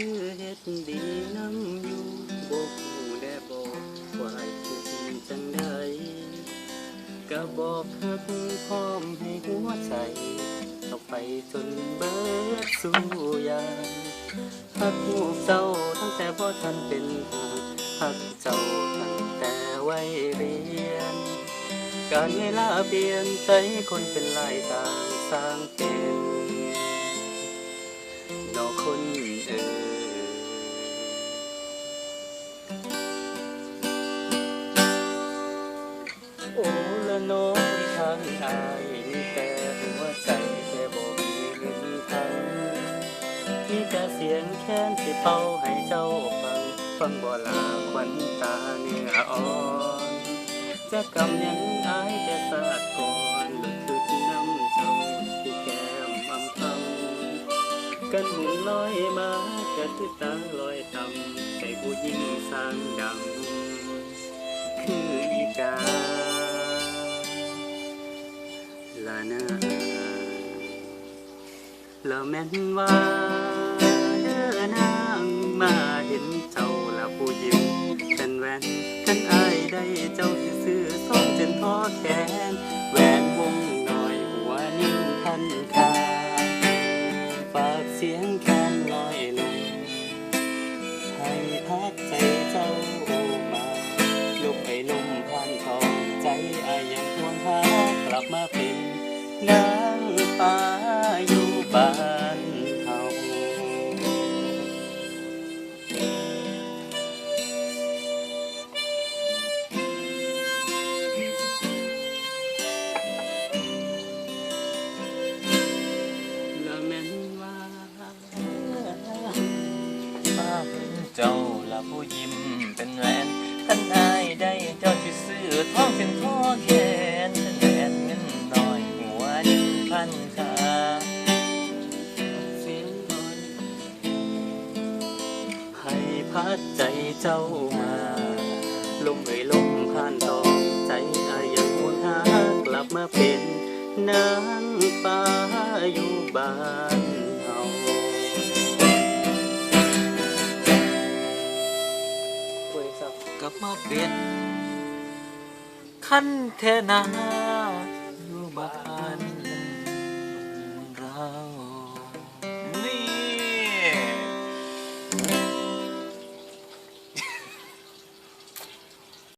คือเฮ็ดดีน้ำอยู่บ่ฮู้และบ่ว่าให้คิดจังใดก็บอกฮักพร้อมให้หัวใจเอไปจนเบิดสู่ยาฮักหูเจ้าตั้งแต่บ่ทันเป็นหางฮักเจ้าตั้งแต่วัยเรียน การเวลาเปลี่ยนใจคนเป็นหลายต่างสร้างเป็นดอกคน โอ้ละน้อยทางอายมีแต่หัวใจแต่บ่มีเงินทางมีแต่เสียงแค้นที่เป่าให้เจ้าฟัง ฟังบ่ลาควันตาเนื้ออ่อนจะกำยังอายแต่สาดก่อนหลุดคือน้ำเจ้าที่แก้มอำคำกันหมุนลอยมากระคือตาลอยต่ำ ผู้หญิงสร้างดังคืออีกาลานาแล้วแม่นว่าเด้อนางมาเห็นเจ้าละผู้หญิงเป็นแหวนกันอายได้เจ้าสิซื้อท้องจนท้อแขนแหวนวงหน้อยหัวนิ่งทันคาฝากเสียง หักใจเจ้ามาลุกไปลมผ่านทองใจอายยังทวงหากลับมาเป็นนางฟ้าอยู่บ้านเฮาละแม่นว่าป้าเป็นเจ้า ผู้ยิ้มเป็นแหวนท่านอายได้เจ้าที่ซื้อท้องเป็นท่อแขนแหวนเงินน้อยหัวดินพันขาเสียงนอนให้พัดใจเจ้ามาลมเอ่ยลมผ่านตองใจอายังหวนหากลับมาเป็นนางฟ้าอยู่บ้าน กลับมาเปลี่ยนขั้นเทนา